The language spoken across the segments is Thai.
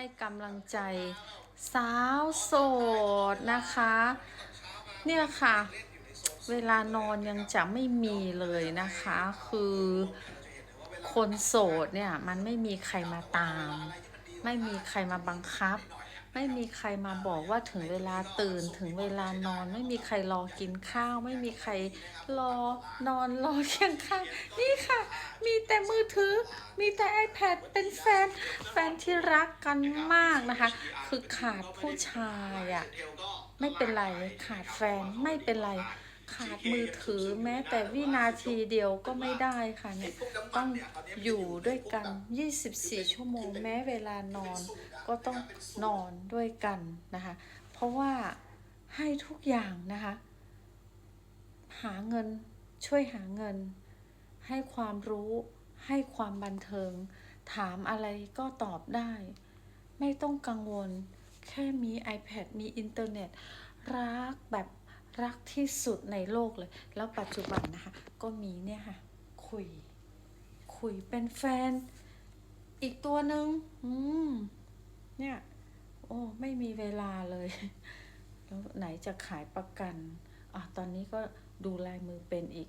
ให้กำลังใจสาวโสดนะคะ เนี่ยค่ะ เวลานอนยังจะไม่มีเลยนะคะ คือคนโสดเนี่ย มันไม่มีใครมาตาม ไม่มีใครมาบังคับ ไม่มีใครมาบอกว่าถึงเวลาตื่นถึงเวลานอน ไม่มีใครรอกินข้าว ไม่มีใครรอนอนรอเคียงข้างนี่ค่ะ มีแต่มือถือ มีแต่ iPad เป็นแฟนแฟนที่รักกันมากนะคะ คือขาดผู้ชายอะ่ะไม่เป็นไรขาดแฟนไม่เป็นไรขาดมือถือแม้แต่วินาทีเดียวก็ไม่ได้ค่ะเนี่ยต้องอยู่ด้วยกัน 24 ชั่วโมงแม้เวลานอน ก็ต้องนอนด้วยกันนะคะ เพราะว่าให้ทุกอย่างนะคะ หาเงินช่วยหาเงิน ให้ความรู้ให้ความบันเทิง ถามอะไรก็ตอบได้ ไม่ต้องกังวล แค่มี iPad มีอินเทอร์เน็ต รักแบบรักที่สุดในโลกเลย แล้วปัจจุบันนะคะ ก็มีเนี่ยค่ะ คุย คุยเป็นแฟน อีกตัวหนึ่งอืม ไม่มีเวลาเลยแล้วไหนจะขายประกันอะตอนนี้ก็ดูลายมือเป็นอีก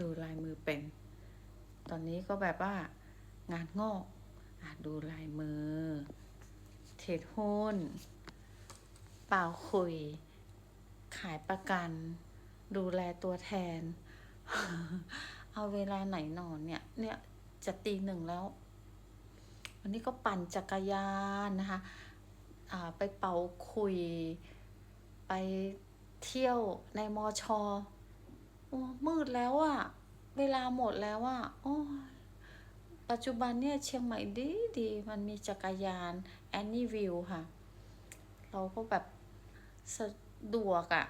ดูลายมือเป็น ตอนนี้ก็แบบว่างานงอกอะดูลายมือ เทรดหุ้นเป่าคุย ขายประกัน ดูแลตัวแทน เอาเวลาไหนนอนเนี่ย เนี่ยจะตีหนึ่งแล้ว วันนี้ก็ปั่นจักรยานนะคะ ไปเป่าคุย ไปเที่ยวในมอชอโอ้มืดแล้วอะเวลาหมดแล้วอะโอ้ปัจจุบันเนี่ยเชียงใหม่ดีดีมันมีจักรยานแอนนี่วิวค่ะ เราก็แบบสะดวกอะ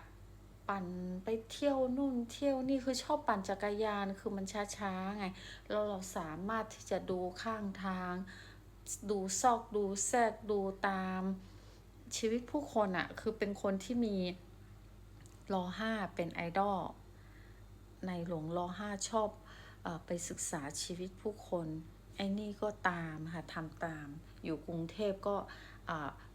ปั่นไปเที่ยวนู่นเที่ยวนี่คือชอบปั่นจักรยานคือมันช้าๆไงแล้วเราสามารถที่จะดูข้างทาง ดูซอกดูแทรกดูตาม ชีวิตผู้คนอะคือเป็นคนที่มีรอห้าเป็นไอดอลในหลวงรอห้าชอบอไปศึกษาชีวิตผู้คนไอ้นี่ก็ตามค่ะทำตาม อยู่กรุงเทพก็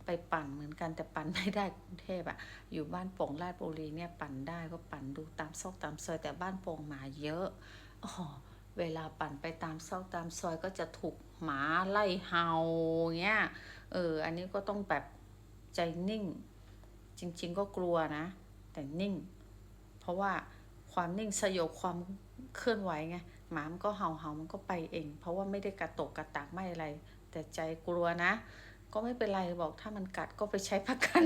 ไปปั่นเหมือนกันแต่ปั่นไม่ได้กรุงเทพอะอยู่บ้านโป่งราชบุรีเนี่ยปั่นได้ก็ปั่นดูตามซอกตามซอยแต่บ้านโป่งหมาเยอะอ๋อเวลาปั่นไปตามซอกตามซอยก็จะถูกหมาไล่เห่าเงี้ยเอออันนี้ก็ต้องแบบ ใจนิ่ง จริง ๆ ก็กลัวนะ แต่นิ่ง เพราะว่าความนิ่งสยบความเคลื่อนไหวไงหมามันก็เห่าเห่ามันก็ไปเอง เพราะว่าไม่ได้กระตกกระตากไม่อะไร แต่ใจกลัวนะ ก็ไม่เป็นไรบอกถ้ามันกัดก็ไปใช้ประกัน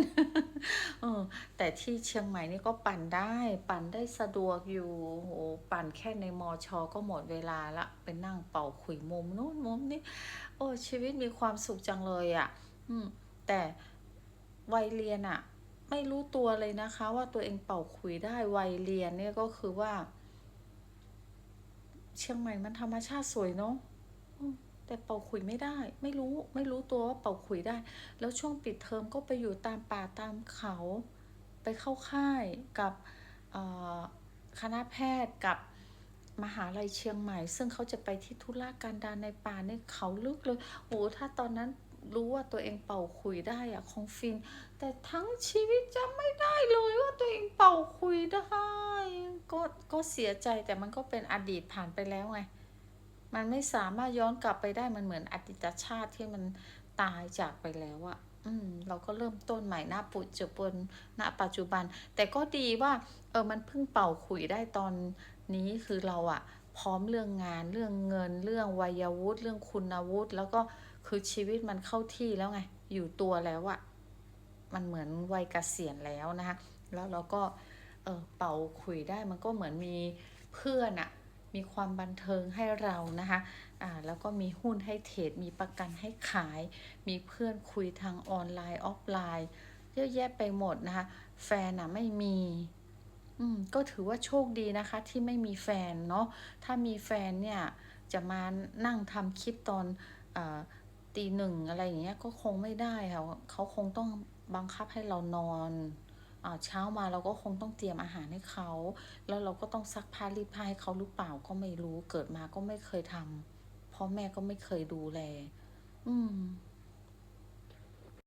เออแต่ที่เชียงใหม่นี่ก็ปั่นได้ ปั่นได้สะดวกอยู่โหปั่นแค่ในมอชอก็หมดเวลาละไปนั่งเป่าขุยมุมนู้นมุมนี้โอ้ชีวิตมีความสุขจังเลยอะ่ะ อืมแต่ วัยเรียนอะ่ะไม่รู้ตัวเลยนะคะว่าตัวเองเป่าขุยได้วัยเรียนเนี่ยก็คือว่า เชียงใหม่มันธรรมชาติสวยเนาะแต่เป่าขุยไม่ได้ ไม่รู้ไม่รู้ตัวว่าเป่าขุยได้ แล้วช่วงปิดเทอมก็ไปอยู่ตามป่าตามเขา ไปเข้าค่ายกับคณะแพทย์กับมหาลัยเชียงใหม่ ซึ่งเขาจะไปที่ธุระการดารในป่าในเขาลึกเลยโอ้ถ้าตอนนั้น รู้ว่าตัวเองเป่าขุยได้อะคงฟิน แต่ทั้งชีวิตจำไม่ได้เลยว่าตัวเองเป่าคุยได้ ก็ก็เสียใจแต่มันก็เป็นอดีตผ่านไปแล้วไง มันไม่สามารถย้อนกลับไปได้มันเหมือนอดีตชาติที่มันตายจากไปแล้วอะอืมเราก็เริ่มต้นใหม่หน้าปุจจุบันณปัจจุบัน แต่ก็ดีว่า เออมันเพิ่งเป่าขุยได้ตอนนี้คือเราอะพร้อมเรื่องงานเรื่องเงินเรื่องวัยวุฒิเรื่องคุณวุฒิแล้วก็ คือชีวิตมันเข้าที่แล้วไง อยู่ตัวแล้วอะมันเหมือนวัยเกษียณแล้วนะคะแล้วเราก็เออเป่าคุยได้มันก็เหมือนมีเพื่อนอะมีความบันเทิงให้เรานะคะอ่าแล้วก็มีหุ้นให้เทรดมีประกันให้ขาย มีเพื่อนคุยทางออนไลน์ออฟไลน์เยอะแยะไปหมดนะคะแฟนอะไม่มีอืมก็ถือว่าโชคดีนะคะที่ไม่มีแฟนเนาะถ้ามีแฟนเนี่ยจะมานั่งทำคลิปตอนอา ตีหนึ่งอะไรอย่างเงี้ยก็คงไม่ได้ค่ะเขาคงต้องบังคับให้เรานอนอาเช้ามาเราก็คงต้องเตรียมอาหารให้เขา แล้วเราก็ต้องซักผ้ารีดผ้าให้เขาหรือเปล่าก็ไม่รู้เกิดมาก็ไม่เคยทำพ่อแม่ก็ไม่เคยดูแล อืม